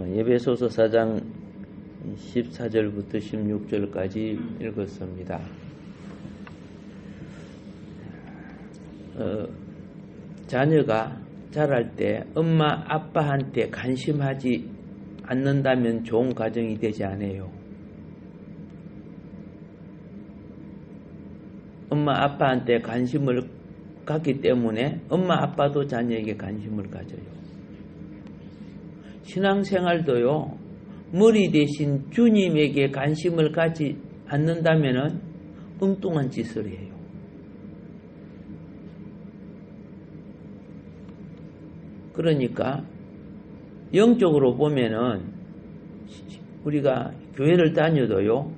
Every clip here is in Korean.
어, 예배소서 4장 14절부터 16절까지 읽었습니다. 어, 자녀가 자랄 때 엄마 아빠한테 관심하지 않는다면 좋은 가정이 되지 않아요. 엄마 아빠한테 관심을 갖기 때문에 엄마 아빠도 자녀에게 관심을 가져요. 신앙생활도요. 머리 대신 주님에게 관심을 갖지 않는다면 엉뚱한 짓을 해요. 그러니까 영적으로 보면은 우리가 교회를 다녀도요.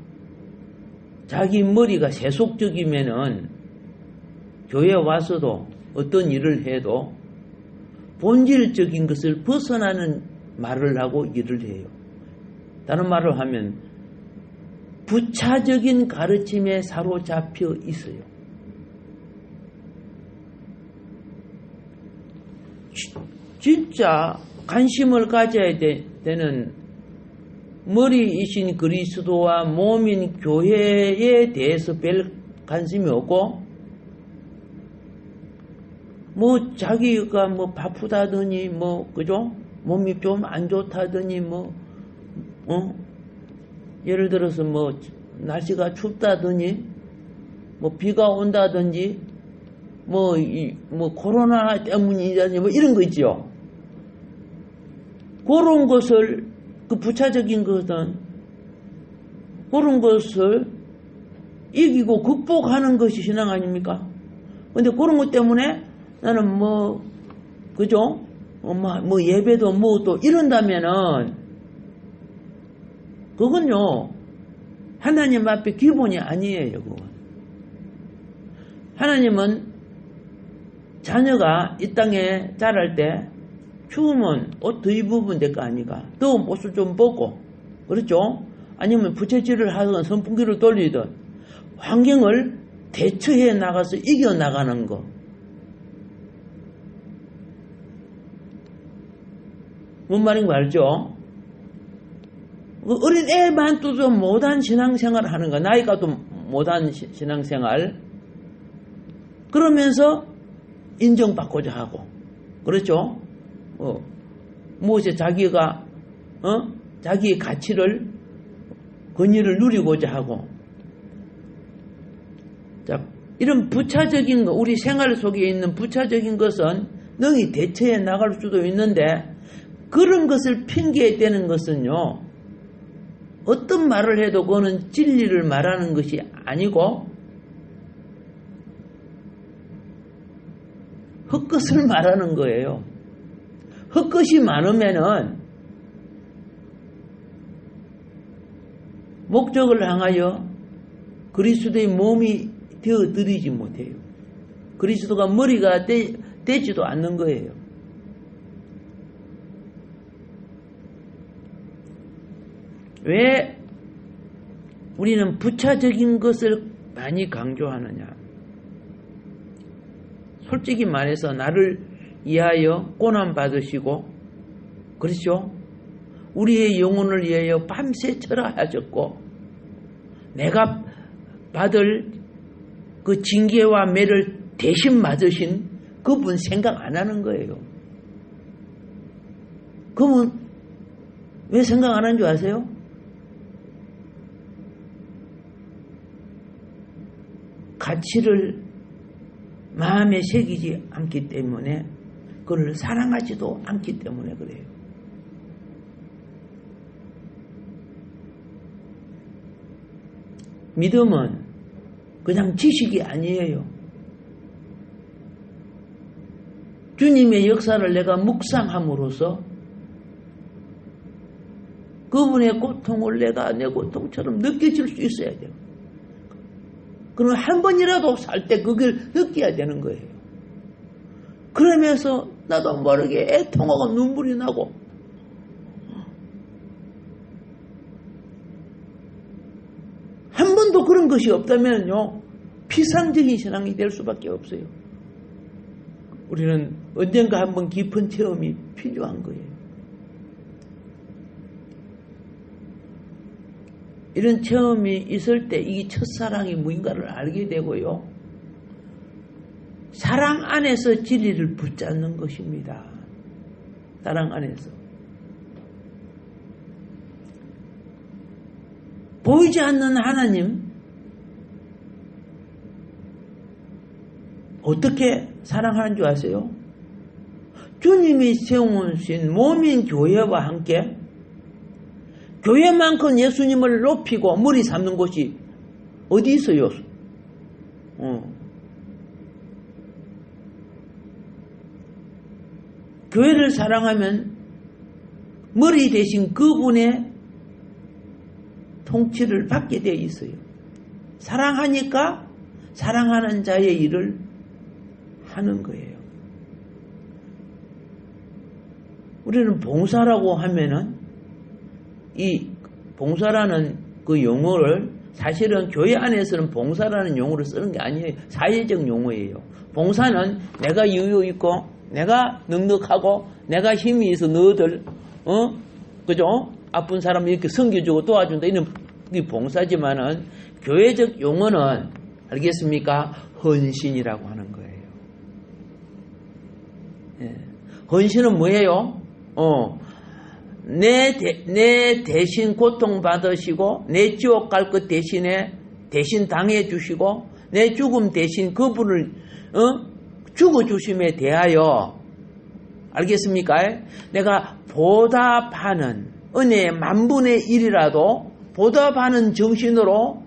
자기 머리가 세속적이면은 교회 와서도 어떤 일을 해도 본질적인 것을 벗어나는 말을 하고 일을 해요. 다른 말을 하면 부차적인 가르침에 사로잡혀 있어요. 진짜 관심을 가져야 되, 는 머리이신 그리스도와 몸인 교회에 대해서 별 관심이 없고 뭐 자기가 뭐 바쁘다더니 뭐 그죠? 몸이 좀 안 좋다더니 뭐 어? 예를 들어서 뭐 날씨가 춥다더니 뭐 비가 온다든지 뭐, 이, 뭐, 코로나 때문이라든지 뭐 이런 거 있죠. 그런 것을, 그 부차적인 것은, 그런 것을 이기고 극복하는 것이 신앙 아닙니까? 근데 그런 것 때문에 나는 뭐, 그죠? 뭐, 뭐 예배도 뭐또 이런다면은, 그건요, 하나님 앞에 기본이 아니에요, 그건. 하나님은 자녀가 이 땅에 자랄 때 추우면 옷더 입으면 될거 아니가. 더운 옷을 좀 벗고, 그렇죠? 아니면 부채질을 하든 선풍기를 돌리든 환경을 대처해 나가서 이겨 나가는 거. 뭔 말인가 알죠? 그 어린 애만 또도 못한 신앙생활 하는 거. 나이가 또 못한 신앙생활. 그러면서 인정받고자 하고 그렇죠? 어, 무엇에 자기가 어? 자기의 가치를 권위를 누리고자 하고 자 이런 부차적인 거 우리 생활 속에 있는 부차적인 것은 능히 대처해 나갈 수도 있는데 그런 것을 핑계에 대는 것은요 어떤 말을 해도 그거는 진리를 말하는 것이 아니고 헛것을 말하는 거예요. 헛것이 많으면은 목적을 향하여 그리스도의 몸이 되어드리지 못해요. 그리스도가 머리가 되, 되지도 않는 거예요. 왜 우리는 부차적인 것을 많이 강조하느냐? 솔직히 말해서 나를 위하여 고난 받으시고 그렇죠? 우리의 영혼을 위하여 밤새 철하셨고 내가 받을 그 징계와 매를 대신 맞으신 그분 생각 안 하는 거예요. 그러면 왜 생각 안 하는 줄 아세요? 가치를 마음에 새기지 않기 때문에 그를 사랑하지도 않기 때문에 그래요. 믿음은 그냥 지식이 아니에요. 주님의 역사를 내가 묵상함으로써 그분의 고통을 내가 내 고통처럼 느껴질 수 있어야 돼요. 그럼 한 번이라도 살 때 그걸 느껴야 되는 거예요. 그러면서 나도 모르게 애통하고 눈물이 나고 한 번도 그런 것이 없다면요 피상적인 신앙이 될 수밖에 없어요. 우리는 언젠가 한번 깊은 체험이 필요한 거예요. 이런 체험이 있을 때 이 첫사랑이 무인가를 알게 되고요. 사랑 안에서 진리를 붙잡는 것입니다. 사랑 안에서. 보이지 않는 하나님, 어떻게 사랑하는 줄 아세요? 주님이 세우신 몸인 교회와 함께 교회만큼 예수님을 높이고 머리 삼는 곳이 어디 있어요? 어. 교회를 사랑하면 머리 대신 그분의 통치를 받게 되어 있어요. 사랑하니까 사랑하는 자의 일을 하는 거예요. 우리는 봉사라고 하면은 이 봉사라는 그 용어를 사실은 교회 안에서는 봉사라는 용어를 쓰는 게 아니에요. 사회적 용어예요. 봉사는 내가 여유 있고 내가 넉넉하고 내가 힘이 있어 너들 어 그죠? 아픈 사람 이렇게 섬겨주고 도와준다 이런 게 봉사지만은 교회적 용어는 알겠습니까? 헌신이라고 하는 거예요. 예. 헌신은 뭐예요? 어, 내, 대, 내 대신 고통받으시고, 내 지옥 갈 것 대신에 대신 당해 주시고, 내 죽음 대신 그분을, 어? 죽어 주심에 대하여, 알겠습니까? 내가 보답하는, 은혜의 만분의 일이라도 보답하는 정신으로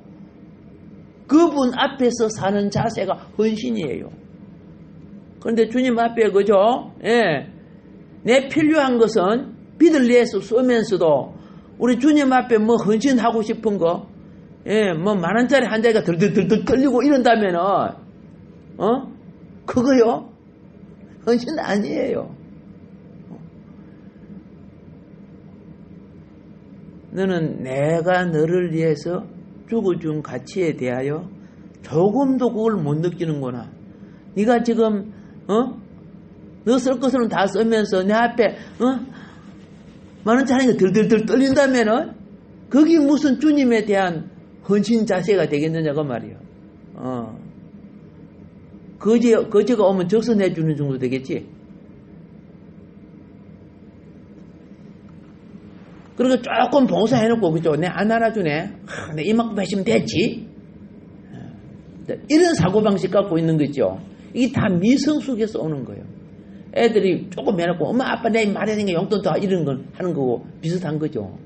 그분 앞에서 사는 자세가 헌신이에요. 그런데 주님 앞에 그죠? 예. 내 필요한 것은 빚을 내서 쏘면서도 우리 주님 앞에 뭐 헌신하고 싶은 거, 예, 뭐 만 원짜리 한 자리가 들들들들 떨리고 이런다면은, 어? 그거요? 헌신 아니에요. 너는 내가 너를 위해서 죽어준 가치에 대하여 조금도 그걸 못 느끼는구나. 네가 지금 어? 너 쓸 것은 다 쓰면서 내 앞에 어? 자리가 들들들 떨린다면은 그게 무슨 주님에 대한 헌신 자세가 되겠느냐고 말이요. 어. 거지 거지가 오면 적선해 주는 정도 되겠지. 그리고 조금 봉사해놓고 그죠? 내 안 알아주네. 하, 내 이만큼 하시면 됐지. 어. 이런 사고방식 갖고 있는 거죠. 이게 다 미성 속에서 오는 거예요. 애들이 조금 해놓고 엄마 아빠 내 말해는 게 용돈 더 이런 걸 하는 거고 비슷한 거죠.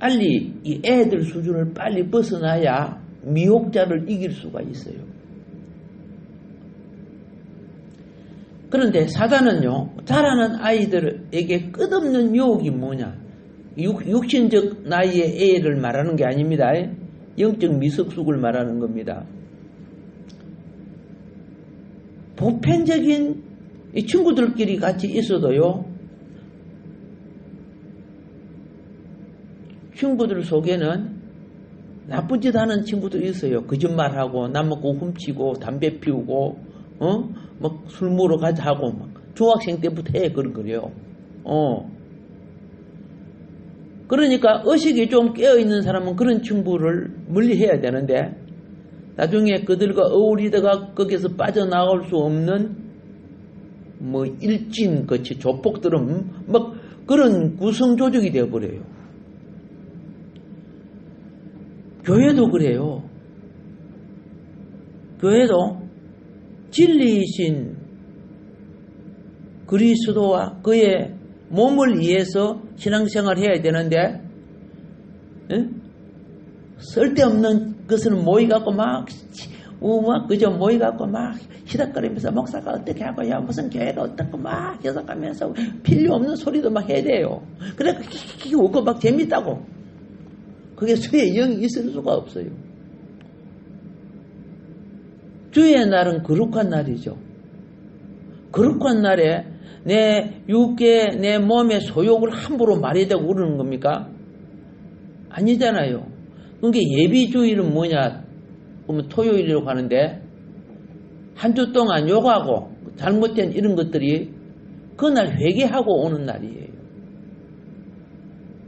빨리 이 애들 수준을 빨리 벗어나야 미혹자를 이길 수가 있어요. 그런데 사단은요, 자라는 아이들에게 끝없는 유혹이 뭐냐? 육, 육신적 나이의 애를 말하는 게 아닙니다. 영적 미석숙을 말하는 겁니다. 보편적인 이 친구들끼리 같이 있어도요, 친구들 속에는 나쁜 짓 하는 친구들이 있어요. 거짓말하고, 남 먹고 훔치고, 담배 피우고, 어? 막 술 먹으러 가자 하고, 막 중학생 때부터 해, 그런 거래요. 어. 그러니까 의식이 좀 깨어있는 사람은 그런 친구를 멀리 해야 되는데, 나중에 그들과 어울리다가 거기서 빠져나올 수 없는, 뭐, 일진, 그치, 조폭들은 막 그런 구성 조직이 되어버려요. 교회도 그래요. 교회도 진리이신 그리스도와 그의 몸을 위해서 신앙생활을 해야 되는데 응? 쓸데없는 것은 모이 갖고 막 우막 그저 모이 갖고 막 히덕거리면서 목사가 어떻게 하고요 무슨 교회가 어떻고 막 해석하면서 필요 없는 소리도 막 해야 돼요. 그래 그게 웃고 막 재밌다고. 그게 수의 영이 있을 수가 없어요. 주의 날은 거룩한 날이죠. 거룩한 날에 내 육계, 내 몸의 소욕을 함부로 말해야 되고 그러는 겁니까? 아니잖아요. 그게 예비주일은 뭐냐? 보면 토요일이라고 하는데, 한 주 동안 욕하고, 잘못된 이런 것들이 그날 회개하고 오는 날이에요.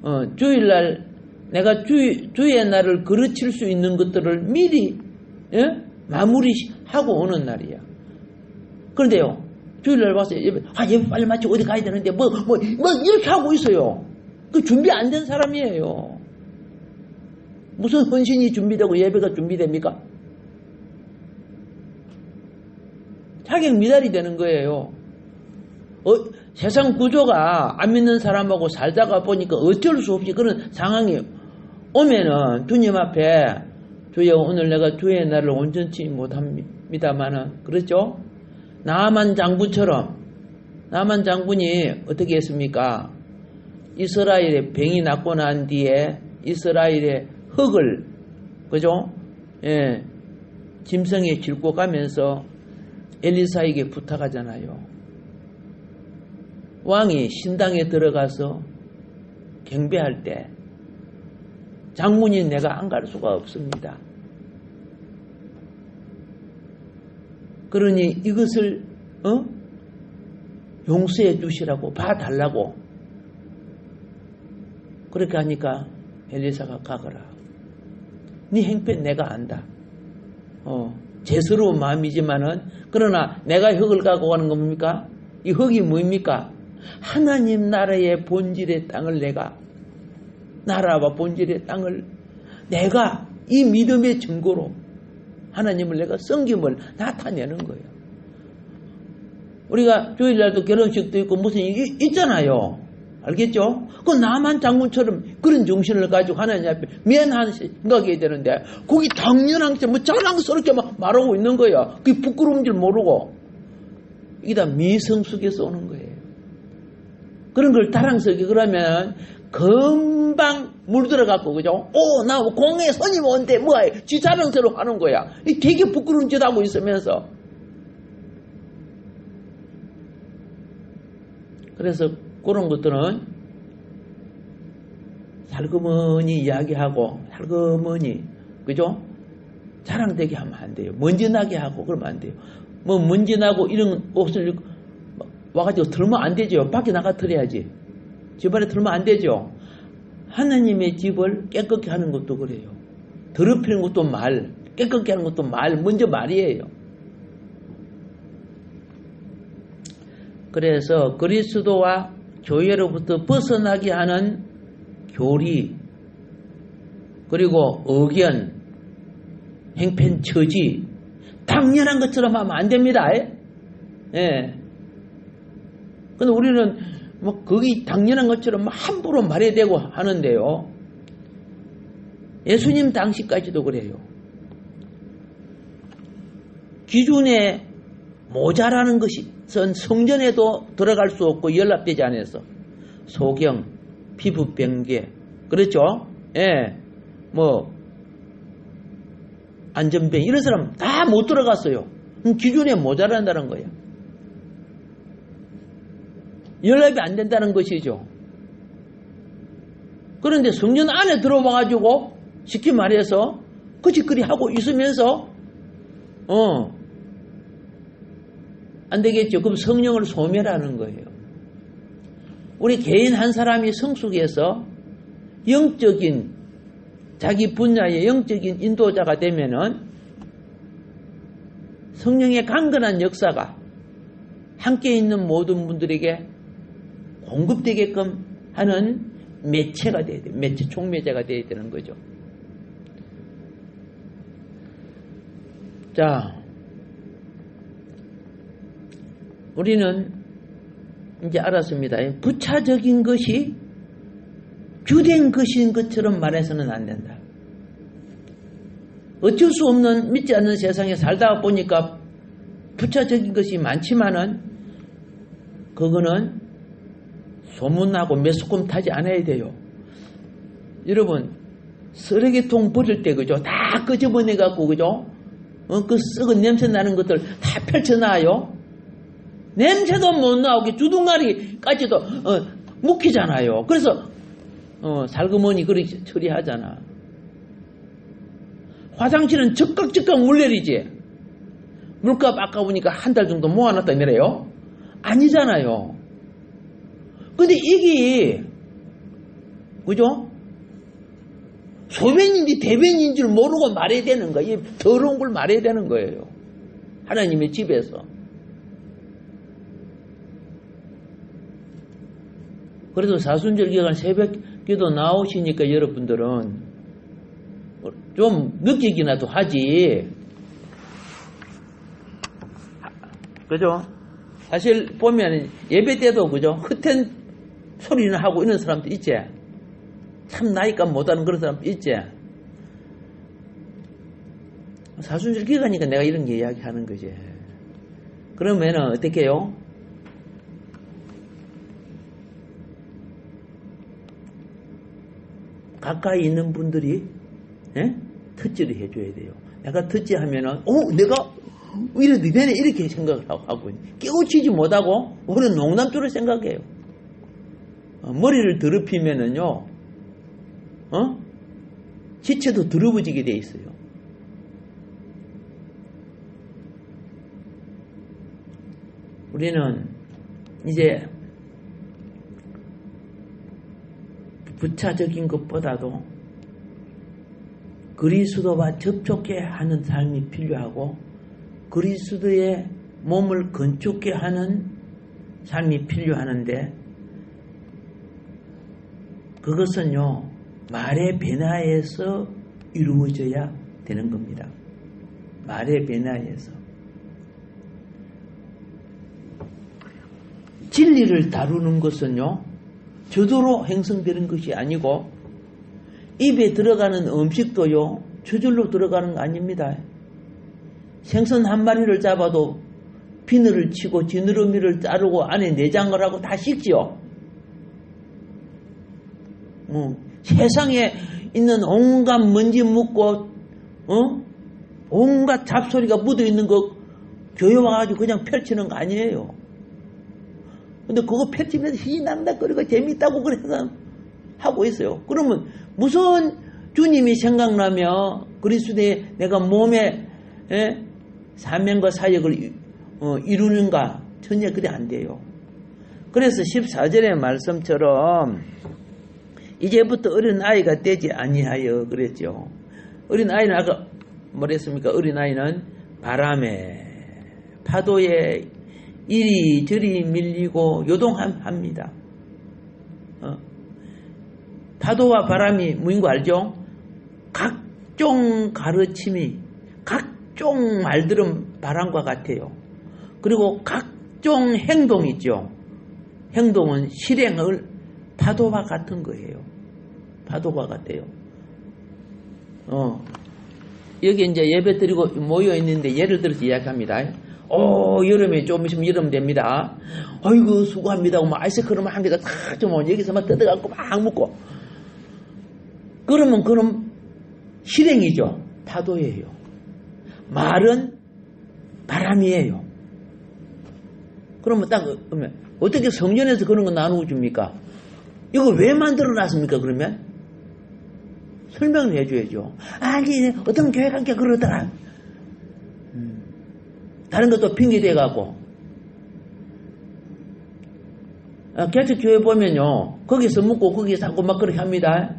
어, 주일날 내가 주, 주의 날을 그르칠 수 있는 것들을 미리 예? 마무리하고 오는 날이야. 그런데요, 주일날 와서 예배, 아, 예배 빨리 마치고 어디 가야 되는데, 뭐, 뭐, 뭐, 이렇게 하고 있어요. 그 준비 안 된 사람이에요. 무슨 헌신이 준비되고 예배가 준비됩니까? 자격 미달이 되는 거예요. 어, 세상 구조가 안 믿는 사람하고 살다가 보니까 어쩔 수 없이 그런 상황이 오면은 주님 앞에 주여 오늘 내가 주의 날을 온전치 못합니다만은 그렇죠? 나만 장군처럼 나만 장군이 어떻게 했습니까? 이스라엘의 병이 낫고 난 뒤에 이스라엘의 흙을 그죠? 예, 짐승에 싣고 가면서 엘리사에게 부탁하잖아요. 왕이 신당에 들어가서 경배할 때 장군이 내가 안 갈 수가 없습니다. 그러니 이것을 어? 용서해 주시라고 봐달라고 그렇게 하니까 엘리사가 가거라. 네 행패 내가 안다. 어, 죄스러운 마음이지만은 그러나 내가 흙을 갖고 가는 겁니까? 이 흙이 뭡니까? 하나님 나라의 본질의 땅을 내가 나라와 본질의 땅을 내가 이 믿음의 증거로 하나님을 내가 성김을 나타내는 거예요. 우리가 주일날도 결혼식도 있고 무슨 일이 있잖아요. 알겠죠? 그 나만 장군처럼 그런 정신을 가지고 하나님 앞에 미안한 생각이 되는데 거기 당연한 뭐 자랑스럽게 막 말하고 있는 거야. 그게 부끄러운 줄 모르고 이게 다 미성 속에서 오는 거예요. 그런 걸 자랑스럽게 그러면 금방 물들어갖고 그죠? 오, 나 공에 손님 온대 뭐야? 지 자랑스러워 하는 거야. 이 되게 부끄러운 짓 하고 있으면서 그래서 그런 것들은 살그머니 이야기하고 살그머니 그죠? 자랑되게 하면 안 돼요. 먼지 나게 하고 그러면 안 돼요. 뭐 먼지 나고 이런 옷을 와가지고 털면 안 되죠. 밖에 나가 털어야지. 집안에 털면 안 되죠. 하나님의 집을 깨끗게 하는 것도 그래요. 더럽히는 것도 말, 깨끗게 하는 것도 말, 먼저 말이에요. 그래서 그리스도와 교회로부터 벗어나게 하는 교리, 그리고 의견, 행편, 처지, 당연한 것처럼 하면 안 됩니다. 예. 근데 우리는 뭐 거기 당연한 것처럼 함부로 말해야 되고 하는데요. 예수님 당시까지도 그래요. 기준에 모자라는 것은 성전에도 들어갈 수 없고 연락되지 않아서 소경, 피부병계, 그렇죠? 예, 뭐 안전병 이런 사람 다 못 들어갔어요. 기준에 모자란다는 거예요. 연락이 안 된다는 것이죠. 그런데 성전 안에 들어와가지고 쉽게 말해서 그짓거리 하고 있으면서 어, 안 되겠죠. 그럼 성령을 소멸하는 거예요. 우리 개인 한 사람이 성숙해서 영적인 자기 분야의 영적인 인도자가 되면은 성령의 강건한 역사가 함께 있는 모든 분들에게 공급되게끔 하는 매체가 돼야 돼요. 매체, 총매제가 돼야 되는 거죠. 자, 우리는 이제 알았습니다. 부차적인 것이 주된 것인 것처럼 말해서는 안 된다. 어쩔 수 없는 믿지 않는 세상에 살다 보니까 부차적인 것이 많지만은 그거는 소문나고 매스컴 타지 않아야 돼요. 여러분 쓰레기통 버릴 때 그죠? 다 끄집어내 갖고 그죠? 어, 그 썩은 냄새 나는 것들 다 펼쳐놔요. 냄새도 못 나오게 주둥아리까지도 어, 묵히잖아요. 그래서 어, 살그머니 그렇게 처리하잖아. 화장실은 적극적극 물 내리지. 물값 아까우니까 한 달 정도 모아놨다 이래요. 아니잖아요. 근데 이게, 그죠? 소변인지 대변인 줄 모르고 말해야 되는 거예요. 이 더러운 걸 말해야 되는 거예요. 하나님의 집에서. 그래도 사순절 기간 새벽 기도 나오시니까 여러분들은 좀 느끼기나도 하지. 그죠? 사실 보면 예배 때도 그죠? 흩은 소리는 하고 이런 사람도 있지. 참 나이가 못하는 그런 사람 있지. 사순절 기간이니까 내가 이런 게 이야기하는 거지. 그러면은 어떻게 해요? 가까이 있는 분들이 예? 터치를 해줘야 돼요. 내가 터치 하면은 어 내가 이래도 되네 이렇게 생각을 하고 깨우치지 못하고 오히려 농담조로 생각해요. 어, 머리를 더럽히면은요, 어? 지체도 더러워지게 돼 있어요. 우리는 이제 부차적인 것보다도 그리스도와 접촉해 하는 삶이 필요하고 그리스도의 몸을 건축해 하는 삶이 필요하는데 그것은요 말의 변화에서 이루어져야 되는 겁니다. 말의 변화에서 진리를 다루는 것은요 저절로 행성되는 것이 아니고 입에 들어가는 음식도요 저절로 들어가는 거 아닙니다. 생선 한 마리를 잡아도 비늘을 치고 지느러미를 자르고 안에 내장을 하고 다 씻지요. 뭐 세상에 있는 온갖 먼지 묻고 어? 온갖 잡소리가 묻어 있는 거 교회 와가지고 그냥 펼치는 거 아니에요. 근데 그거 펼치면서 희난다거리고 재밌다고 그래서 하고 있어요. 그러면 무슨 주님이 생각나며 그리스도의 내가 몸에 에? 사명과 사역을 어, 이루는가 전혀 그래 안 돼요. 그래서 14절의 말씀처럼 이제부터 어린 아이가 되지 아니하여 그랬죠. 어린 아이는 아까 뭐랬습니까? 어린 아이는 바람에 파도에 이리저리 밀리고 요동합니다. 어. 파도와 바람이 뭐인 거 알죠? 각종 가르침이 각종 말들은 바람과 같아요. 그리고 각종 행동 있죠. 행동은 실행을 파도와 같은 거예요. 파도와 같아요. 어. 여기 이제 예배 드리고 모여 있는데 예를 들어서 이야기합니다. 어, 여름에 좀 있으면 여름 됩니다. 아이고, 수고합니다. 뭐 아이스크림 한 개다 탁좀 여기서 막 뜯어갖고 막 먹고. 그러면 그럼 실행이죠. 파도예요. 말은 바람이에요. 그러면 딱, 그러면 어떻게 성전에서 그런 거 나누어 줍니까? 이거 왜 만들어 놨습니까, 그러면? 설명을 해줘야죠. 아니, 어떤 교회 관계 그러더라. 음. 다른 것도 핑계 대갖고. 아, 개척 교회 보면요. 거기서 묵고 거기서 하고 막 그렇게 합니다.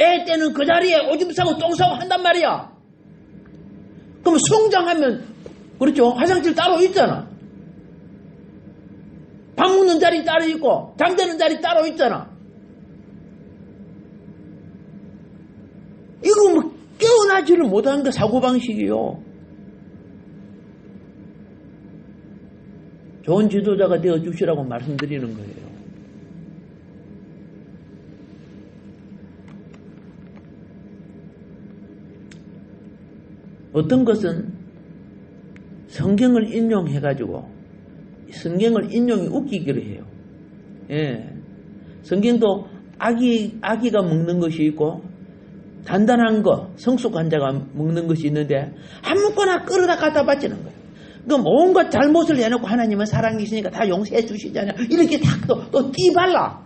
애 때는 그 자리에 오줌 싸고 똥 싸고 한단 말이야. 그럼 성장하면, 그렇죠. 화장실 따로 있잖아. 밥 먹는 자리 따로 있고, 잠자는 자리 따로 있잖아. 이거 뭐 깨어나지를 못하는 게 사고방식이요. 좋은 지도자가 되어 주시라고 말씀드리는 거예요. 어떤 것은 성경을 인용해가지고 성경을 인용이 웃기기로 해요. 예. 성경도 아기, 아기가 먹는 것이 있고 단단한 거, 성숙 환자가 먹는 것이 있는데 아무거나 끌어다 갖다 바치는 거예요. 그럼 온갖 잘못을 해놓고 하나님은 사랑이시니까 다 용서해 주시잖아요. 이렇게 탁 또, 또 띠발라.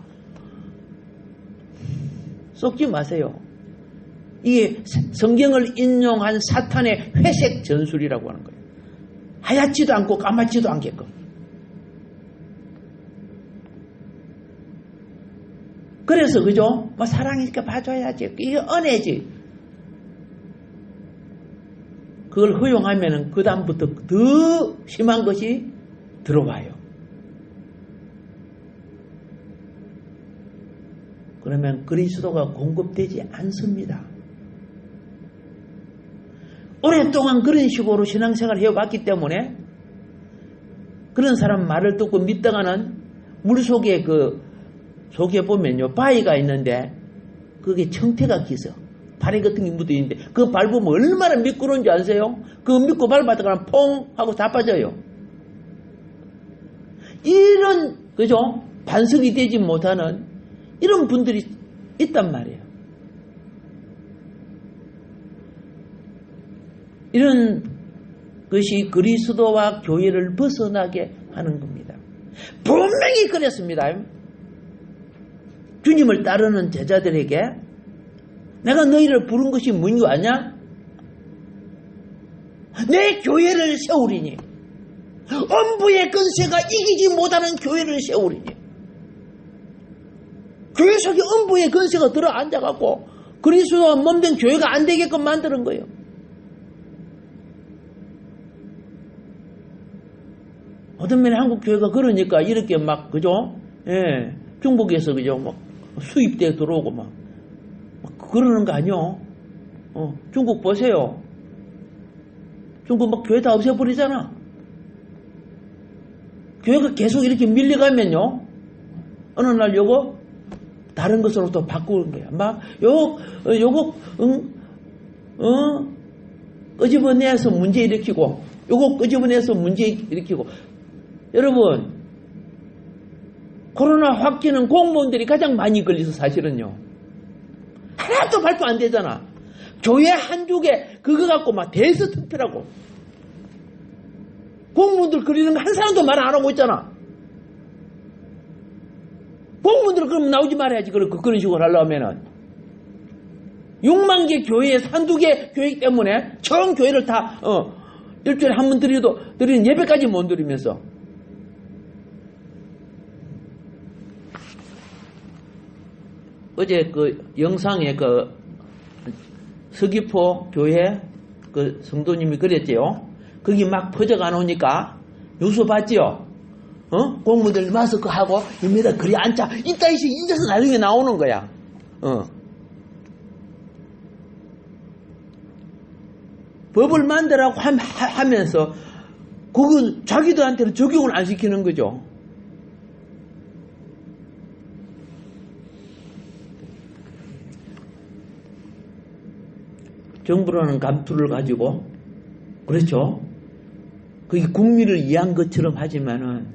속지 마세요. 이게 성경을 인용한 사탄의 회색 전술이라고 하는 거예요. 하얗지도 않고 까맣지도 않게끔. 그래서 그죠? 뭐 사랑이니까 봐줘야지. 이게 은혜지. 그걸 허용하면은 그 다음부터 더 심한 것이 들어와요. 그러면 그리스도가 공급되지 않습니다. 오랫동안 그런 식으로 신앙생활을 해왔기 때문에 그런 사람 말을 듣고 믿다가는 물 속에 그 속에 보면요 바위가 있는데 그게 청태가 기서 발이 같은 게 묻어 있는데 그 밟으면 얼마나 미끄러운지 아세요? 그거 믿고 밟았다가 퐁 하고 다 빠져요. 이런 그죠 반석이 되지 못하는 이런 분들이 있단 말이에요. 이런 것이 그리스도와 교회를 벗어나게 하는 겁니다. 분명히 그랬습니다. 주님을 따르는 제자들에게 내가 너희를 부른 것이 뭔지 아냐? 내 교회를 세우리니 엄부의 근세가 이기지 못하는 교회를 세우리니 교회 속에 엄부의 근세가 들어 앉아갖고 그리스도와 몸된 교회가 안 되게끔 만드는 거예요. 어떤 면에 한국 교회가 그러니까 이렇게 막 그죠? 예, 중국에서 그죠? 막 수입돼 들어오고 막, 막 그러는 거 아니요? 어, 중국 보세요. 중국 막 교회 다 없애버리잖아. 교회가 계속 이렇게 밀려가면요. 어느 날 요거 다른 것으로 또 바꾸는 거야. 막 요, 어, 요거 응, 어, 끄집어내서 문제 일으키고 요거 끄집어내서 문제 일으키고 여러분 코로나 확진은 공무원들이 가장 많이 걸려서 사실은요. 하나도 발표 안 되잖아. 교회 한두 개 그거 갖고 막 대서 투표라고. 공무원들 그리는 거 한 사람도 말 안 하고 있잖아. 공무원들 그럼 나오지 말아야지. 그런, 그런 식으로 하려면은. 6만 개 교회에 한두 개 교회 때문에 전 교회를 다, 어, 일주일에 한 번 드려도, 드리는 예배까지 못 드리면서. 어제 그 영상에 그 서귀포 교회 그 성도님이 그랬지요. 거기 막 퍼져가 놓으니까 뉴스 봤지요. 어? 공무들 마스크 하고 입니다 그리 앉자. 이따 이시 이제서 나중에 나오는 거야. 어. 법을 만들라고 하면서 그건 자기들한테는 적용을 안 시키는 거죠. 정부라는 감투를 가지고 그렇죠. 그게 국민을 위한 것처럼 하지만은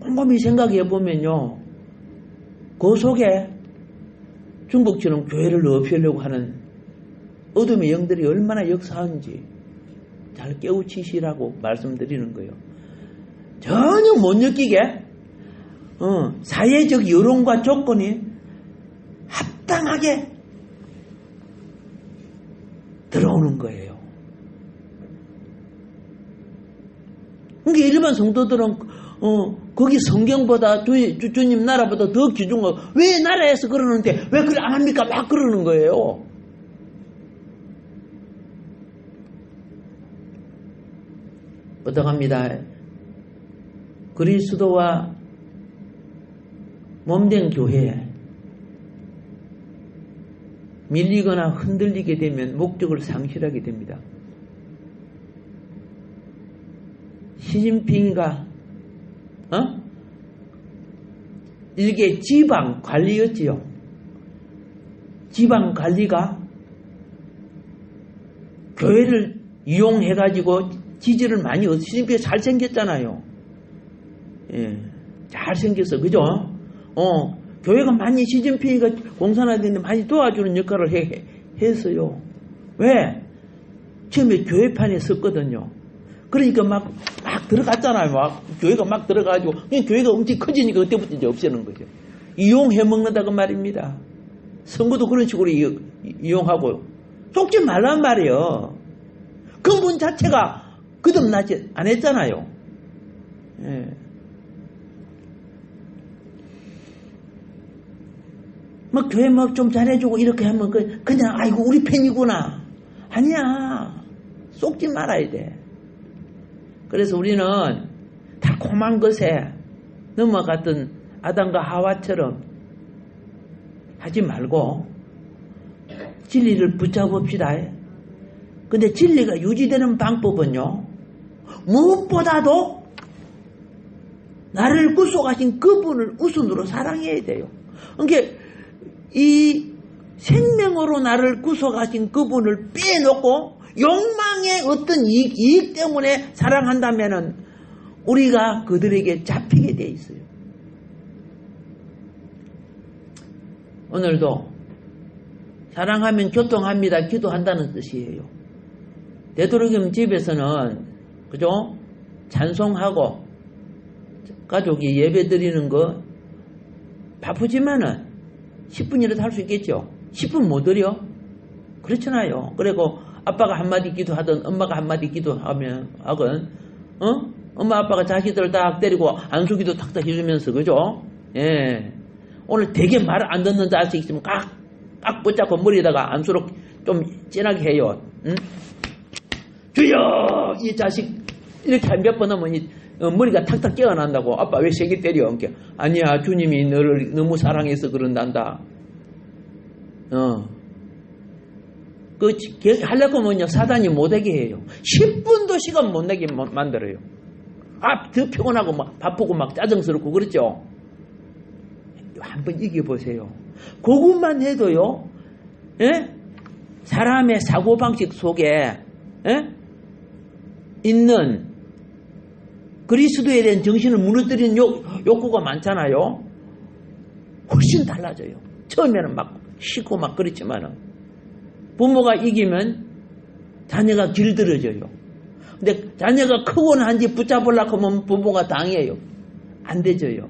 곰곰이 생각해 보면요. 그 속에 중국처럼 교회를 없애려고 하는 어둠의 영들이 얼마나 역사한지 잘 깨우치시라고 말씀드리는 거예요. 전혀 못 느끼게 어, 사회적 여론과 조건이 합당하게 들어오는 거예요. 그러니까 일반 성도들은 어, 거기 성경보다 주, 주, 주 님 나라보다 더 귀중하고 왜 나라에서 그러는데 왜 그래 안 합니까? 막 그러는 거예요. 부탁합니다. 그리스도와 몸된 교회에 밀리거나 흔들리게 되면 목적을 상실하게 됩니다. 시진핑이가 어? 일개 지방 관리였지요. 지방 관리가 교회를 이용해가지고 지지를 많이 얻, 시진핑이 잘생겼잖아요. 예, 잘생겼어. 그죠? 어, 교회가 많이 시진핑이가 공산화되는데 많이 도와주는 역할을 해, 했어요. 왜? 처음에 교회판에 섰거든요. 그러니까 막, 막 들어갔잖아요. 막, 교회가 막 들어가가지고, 교회가 엄청 커지니까 그때부터 이제 없애는 거죠. 이용해 먹는다고 말입니다. 선거도 그런 식으로 이, 이용하고, 속지 말란 말이에요. 근본 자체가 거듭나지 안 했잖아요. 예. 뭐 교회 뭐좀 잘해주고 이렇게 하면 그 그냥 아이고 우리 팬이구나. 아니야. 쏙지 말아야 돼. 그래서 우리는 달콤한 것에 넘어갔던 아담과 하와처럼 하지 말고 진리를 붙잡읍시다. 근데 진리가 유지되는 방법은요 무엇보다도 나를 구속하신 그분을 우선으로 사랑해야 돼요. 그러니까 이 생명으로 나를 구속하신 그분을 빼놓고 욕망의 어떤 이익, 이익 때문에 사랑한다면은 우리가 그들에게 잡히게 돼 있어요. 오늘도 사랑하면 교통합니다. 기도한다는 뜻이에요. 되도록이면 집에서는 그죠? 찬송하고 가족이 예배 드리는 거 바쁘지만은 10분이라도 할 수 있겠죠. 10분 못 드려? 그렇잖아요. 그리고 아빠가 한마디 기도하든 엄마가 한마디 기도하면 하건 어? 엄마 아빠가 자식들 딱 때리고 안수기도 탁탁 해주면서 그죠? 예. 오늘 되게 말 안 듣는 자식 있으면 깍, 깍 붙잡고 머리에다가 안수로 좀 진하게 해요. 응? 주여! 이 자식 이렇게 한 몇 번 하면 이 어, 머리가 탁탁 깨어난다고 아빠 왜 세게 때려? 그러니까 아니야 주님이 너를 너무 사랑해서 그런단다. 어. 그 하려고 하면요 사단이 못하게 해요. 10분도 시간 못 내게 마- 만들어요. 아, 더 피곤하고 막 바쁘고 막 짜증스럽고 그렇죠. 한번 이겨보세요. 그것만 해도요. 예? 사람의 사고방식 속에 예? 있는 그리스도에 대한 정신을 무너뜨리는 욕, 욕구가 많잖아요. 훨씬 달라져요. 처음에는 막 싫고 막 그렇지만은 부모가 이기면 자녀가 길들어져요. 근데 자녀가 크고 난지 붙잡으려고 하면 부모가 당해요. 안 되져요.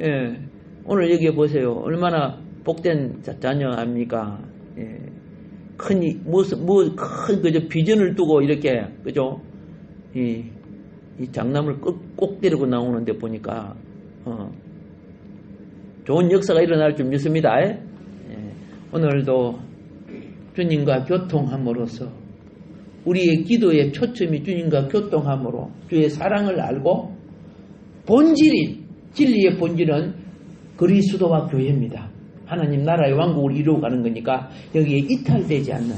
예. 오늘 여기 보세요. 얼마나 복된 자, 자녀 아닙니까? 예. 큰, 이- 무슨, 뭐, 큰, 그저 비전을 두고 이렇게, 그죠? 이, 이 장남을 꼭, 꼭 데리고 나오는데 보니까, 어, 좋은 역사가 일어날 줄 믿습니다. 예. 오늘도 주님과 교통함으로써 우리의 기도의 초점이 주님과 교통함으로 주의 사랑을 알고 본질인 진리의 본질은 그리스도와 교회입니다. 하나님 나라의 왕국을 이루어 가는 거니까 여기에 이탈되지 않는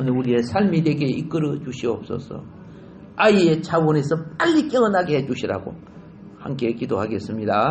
오늘 우리의 삶이 되게 이끌어 주시옵소서. 아이의 차원에서 빨리 깨어나게 해주시라고 함께 기도하겠습니다.